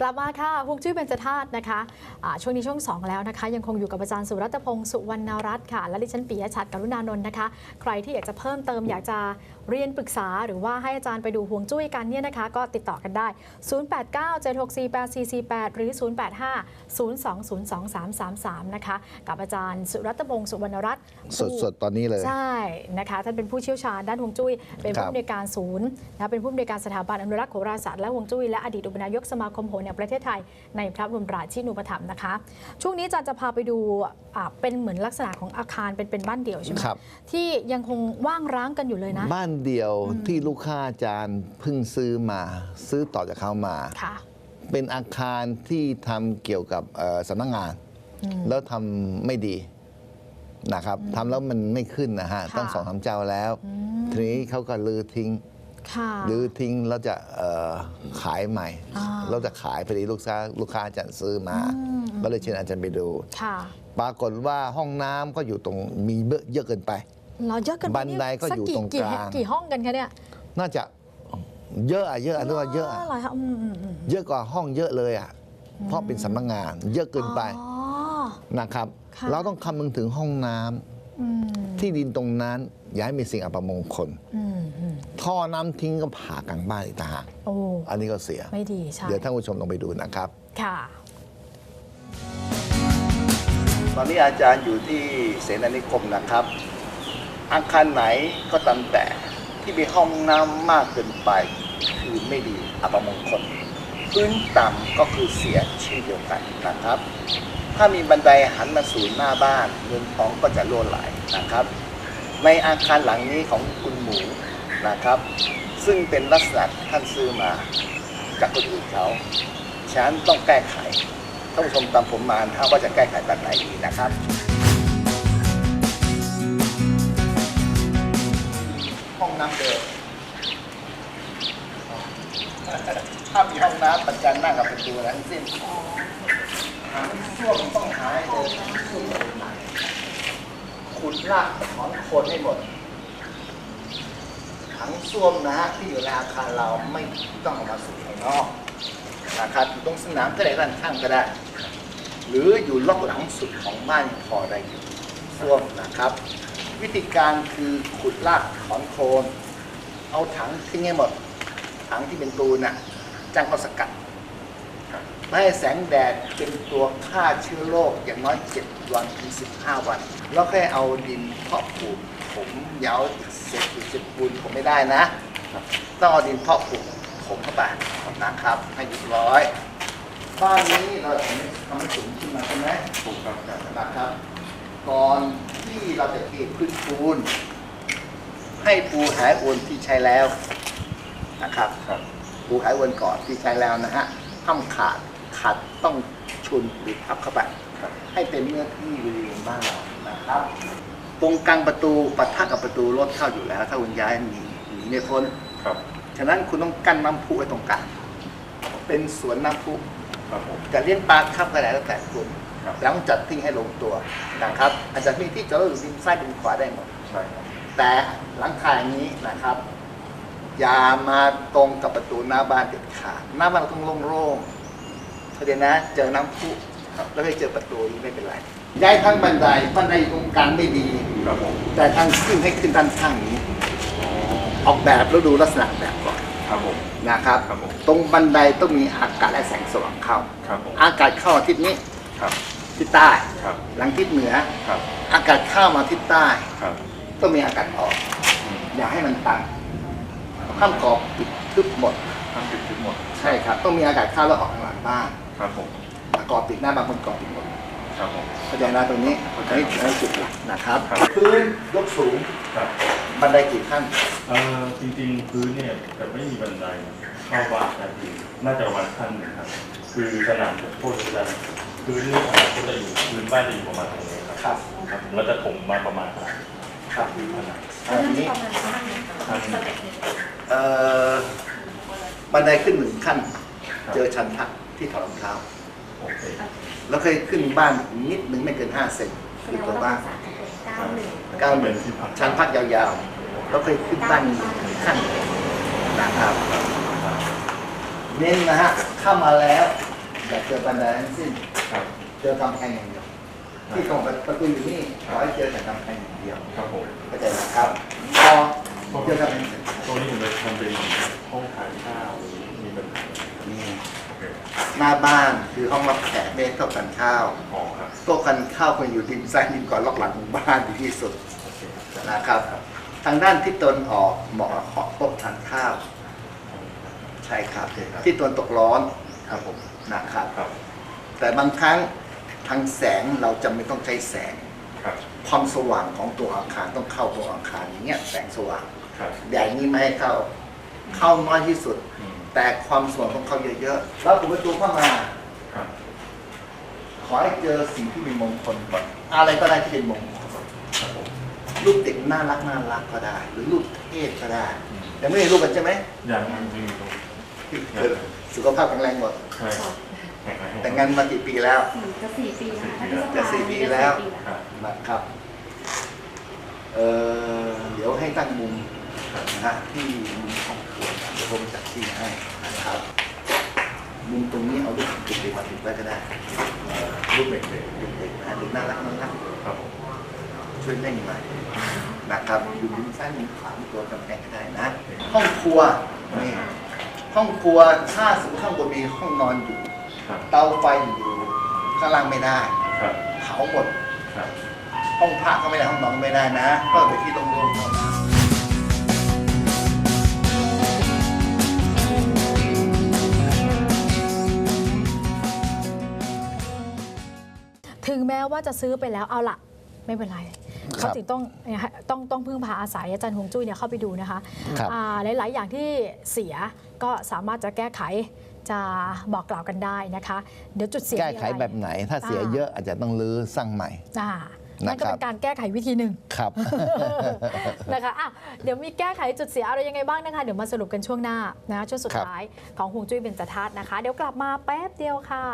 กลับมาค่ะฮวงจุ้ยเป็นจธาตุนะคะอ่าช่วงนี้ช่วง 2 แล้วนะคะ ยังคงอยู่กับอาจารย์สุรัตน์พงศ์สุวรรณรัตน์ค่ะ และดิฉันปิยชัดกรุณานนท์นะคะ ใครที่อยากจะเพิ่มเติมอยากจะเรียนปรึกษา หรือว่าให้อาจารย์ไปดูฮวงจุ้ยกันเนี่ยนะคะ ก็ติดต่อกันได้ 0897648448 หรือ 0850202333 นะคะ กับอาจารย์สุรัตน์พงศ์สุวรรณรัตน์สดสดๆตอนนี้เลยใช่นะคะท่านเป็นผู้เชี่ยวชาญด้านฮวงจุ้ย เป็นครัผู้บอำนวยการศูนย์นะเป็นผู้อำนวยการสถาบันอนุรักษ์โหราศาสตร์และฮวงจุ้ยและอดีตอุปนายกสมาคมโหราแห่งประเทศไทย ในพระบรมราชินูปถัมภ์นะคะ ช่วงนี้อาจารย์จะพาไปดูอ่าเป็นเหมือนลักษณะของอาคารเป็นเป็นบ้านเดี่ยวใช่ไหมครับที่ยังคงว่างร้างกันอยู่เลยนะ บ้านเดียวที่ลูกค้าอาจารย์เพิ่งซื้อมา ซื้อต่อจากเขามาค่ะเป็นอาคารที่ทำเกี่ยวกับเอ่อสำนักงาน แล้วทำไม่ดีนะครับทำแล้วมันไม่ขึ้นนะฮะค่ะตั้งสองสามเจ้าแล้ว ทีนี้เขาก็ลือทิ้ง ค่ะลือทิ้งแล้วจะเอ่อขายใหม่อ่าเราจะขายพอดีลูกค้าลูกค้าอาจารย์ซื้อมา ก็เลยเชิญอาจารย์ไปดูค่ะปรากฏว่าห้องน้ำก็อยู่ตรงมีเยอะเยอะเกินไปเราเยอะกันไปบันไดก็สัอยู่กี่ตรงกลางกี่ห้องกันคะเนี่ยน่าจะเยอะอะเยอะอะเรียกว่าเยอะอะเหรอคะอืมอืมอืมเยอะกว่าห้องเยอะเลยอะเพราะเป็นสำนักงาน เยอะเกินไปอ๋อนะครับค่ะเราต้องคำนึงถึงห้องน้ำอืมที่ดินตรงนั้นอย่าให้มีสิ่งอัปมงคลอืมอืม ท่อน้ำทิ้งก็ผ่ากลางบ้านอีกต่างหากโอ้อันนี้ก็เสีย ไม่ดีใช่เดี๋ยวท่านผู้ชมลองไปดูนะครับ ค่ะ ตอนนี้อาจารย์อยู่ที่เสนานิคมนะครับ อาคารไหนก็ตามแต่ที่มีห้องน้ำมากเกินไป คือไม่ดีอัปมงคล พื้นต่ำก็คือเสียเช่นเดียวกันนะครับ ถ้ามีบันไดหันมาสู่หน้าบ้านเงินทองก็จะล่วไหลนะครับ ในอาคารหลังนี้ของคุณหมู นะครับ ซึ่งเป็นลักษณะท่านซื้อมาจากคนอื่นเขาฉะนั้นต้องแก้ไขท่านผู้ชมตามผมมาถ้าว่าจะแก้ไขแบบไหนดีนะครับ ห้องน้ำเดิมถ้ามีห้องน้ำประจันหน้ากับประตูนะทั้งสิ้นหาช่วงต้องหาให้เจอช่วงไหนขุดรากถอนโคนให้หมด ถังส้วมนะฮะที่อยู่ในอาคารเราไม่ต้องออกมาสู่ภายนอกนะครับอยู่ตรงสนามก็ได้ด้านข้างก็ได้ หรืออยู่ล็อกหลังสุดของบ้านพอได้อยู่ส้วมนะครับ วิธีการคือขุดรากถอนโคนเอาถังทิ้งให้หมด ถังที่เป็นตูนน่ะจ้างเขาสกัด ไม่ให้แสงแดดเป็นตัวฆ่าเชื้อโรคอย่างน้อย 7 วันถึง 15 วัน แล้วค่อยเอาดินเพาะปลูกผมอยาวอีกเศษอีกเศษปูนผมไม่ได้นะต้องเอาดินเพาะปลูกผมเข้าไปนะครับ ให้เรียบร้อยบ้านนี้เราทำให้ทำให้สูงขึ้นมาใช่ไหมถูกครับนะครับ ก่อนที่เราจะเทพื้นปูน ให้ปูหายอวนที่ใช้แล้วนะครับ ปูหายอวนก่อนที่ใช้แล้วนะฮะห้ามขาด ขาดต้องชุนหรือทับเข้าไปให้เต็มเนื้อที่บริเวณบ้านเรานะครับตรงกลางประตูปะทะกับประตูรถเข้าอยู่แล้ว ถ้าคุณย้ายหนีหนีไม่พ้นครับ ฉะนั้นคุณต้องกั้นน้ำพุไว้ตรงกลางเป็นสวนน้ำพุครับผมจะเลี้ยงปลาครับก็ได้แล้วแต่คุณครับแล้วจัดทิ้งให้ลงตัวนะครับ อาจจะมีที่จอดรถอยู่ดินซ้ายดินขวาได้หมดใช่ครับแต่หลังคาอย่างนี้นะครับ อย่ามาตรงกับประตูหน้าบ้านเด็ดขาดหน้าบ้านเราต้องโล่งๆ เข้าใจนะเจอน้ำพุแล้วให้เจอประตูนี้ไม่เป็นไร ย้ายทั้งบันไดบันไดอยู่ตรงกลางไม่ดี ครับผมแต่ทางขึ้นให้ขึ้นด้านข้างนี้ ออกแบบแล้วดูลักษณะแบบก่อนครับผม นะครับ ครับผม ตรงบันไดต้องมีอากาศและแสงสว่างเข้า ครับผม อากาศเข้าทิศนี้ครับ ทิศใต้ ครับ หลังทิศเหนือ ครับ อากาศเข้ามาทิศใต้ ครับ ต้องมีอากาศออก อย่าให้มันตันห้ามกรอบปิดทึบหมด ทำปิดทุกหมด ใช่ครับ ต้องมีอากาศเข้าแล้วออกทางหลังบ้าน ครับผมแต่กรอบปิดหน้าบางคนกรอบปิดหมดครับผมเข้าใจนะตรงนี้อันนี้อันนี้จุดหลักนะครับครับ พื้นยกสูงครับบันไดกี่ขั้นเอ่อจริงๆพื้นเนี่ยจะไม่มีบันไดเข้าบ้านนะพี่น่าจะประมาณขั้นหนึ่งครับ คือขนาดโทษจะพื้นนี่ขนาดก็จะอยู่พื้นบ้านจะอยู่ประมาณตรงนี้ครับครับครับแล้วจะถมมาประมาณขนาดครับพื้นขนาดอันนี้ขั้นเอ่อบันไดขึ้นหนึ่งขั้น เจอชั้นพัก ที่ถอดรองเท้าโอเคแล้วเคยขึ้นบ้านนิดหนึ่งไม่เกินห้าเซนคือตัวบ้านเก้าหนึ่งเก้าหนึ่งชั้นพักยาวๆ แล้วเคยขึ้นบ้านหนึ่งขั้นนะครับเน้นนะฮะเข้ามาแล้วอย่าเจอบันไดทั้งสิ้นครับเจอกำแพงอย่างเดียวที่ตรงประตูอยู่นี่ขอให้เจอแต่กำแพงอย่างเดียวครับผมเข้าใจนะครับพอเจอกำแพงเสร็จตรงนี้ผมจะทำเป็นห้องขายข้าวหรือมีปัญหา นี่ โอเค หน้าบ้านคือห้องรับแขกไม่ให้โต๊ะกันข้าวอ๋อครับโต๊ะกันข้าวควรอยู่ริมซ้ายริมก่อนล็อกหลังของบ้านดีที่สุดโอเคครับนะครับ ทางด้านทิศตะวันออกเหมาะกับขอบโต๊ะทานข้าว ใช่ครับที่ตะวันตกร้อนครับผมนะครับ ครับแต่บางครั้งทางแสงเราจะไม่ต้องใช้แสง ครับความสว่างของตัวอาคารต้องเข้าตัวอาคารอย่างเงี้ยแสงสว่างครับ แดดนี้ไม่ให้เข้า เข้าน้อยที่สุด อืม แต่ความสว่างต้องเข้าเยอะๆแล้วผมประตูเข้ามาครับขอให้เจอสิ่งที่เป็นมงคลก่อนอะไรก็ได้ที่เป็นมงคลครับผมรูปเด็กน่ารักน่ารักก็ได้ หรือรูปเทพก็ได้ยังไม่เห็นรูปกันใช่ไหมยังไม่มีตรงเออสุขภาพแข็งแรงหมดใช่แข็งแรงแต่งงานมากี่ปีแล้วสี่จะสี่ปีแล้วค่ะจะสี่ปีแล้วจะสี่ปีครับนะครับเออเดี๋ยวให้ตั้งมุม นะฮะที่มุมห้องครัวเดี๋ยวผมจัดที่ให้นะครับมุมตรงนี้เอารูปเด็กๆมาติดไว้ก็ได้เอ่อรูปเด็กเด็กๆนะเด็กน่ารักน่ารักๆครับผมช่วยเล่นหน่อยนะครับอยู่มุมซ้ายมุมขวามุมตัวกำแพงก็ได้นะ ห้องครัวนี่ห้องครัวถ้าสมมติข้างบนมีห้องนอนอยู่ครับเตาไฟอยู่ข้างล่างไม่ได้ครับเผาหมดครับห้องพระก็ไม่ได้ห้องนอนก็ไม่ได้นะ ก็ไปที่โล่งๆเท่านั้น ถึงแม้ว่าจะซื้อไปแล้วเอาละไม่เป็นไรครัเขาบถึงต้องต้องต้องพึ่งพาอาศัยอาจารย์หงจุ้ยเนี่ยเข้าไปดูนะคะครับอ่าหลาย ๆ อย่างที่เสียก็สามารถจะแก้ไขจะบอกกล่าวกันได้นะคะ เดี๋ยวจุดเสียแก้มีไขอะไรแบบไหน ถ้าเสียอ่าเยอะอาจจะต้องรื้อสร้างใหม่อ่านั่นก็นะครับเป็นการแก้ไขวิธีหนึ่งครับนะคะอะเดี๋ยวมีแก้ไขจุดเสียอะไรยังไงบ้างนะคะ เดี๋ยวมาสรุปกันช่วงหน้านะช่วงสุดครับท้ายของหงจุ้ยเบญจธาตุนะคะ เดี๋ยวกลับมาแป๊บเดียวค่ะ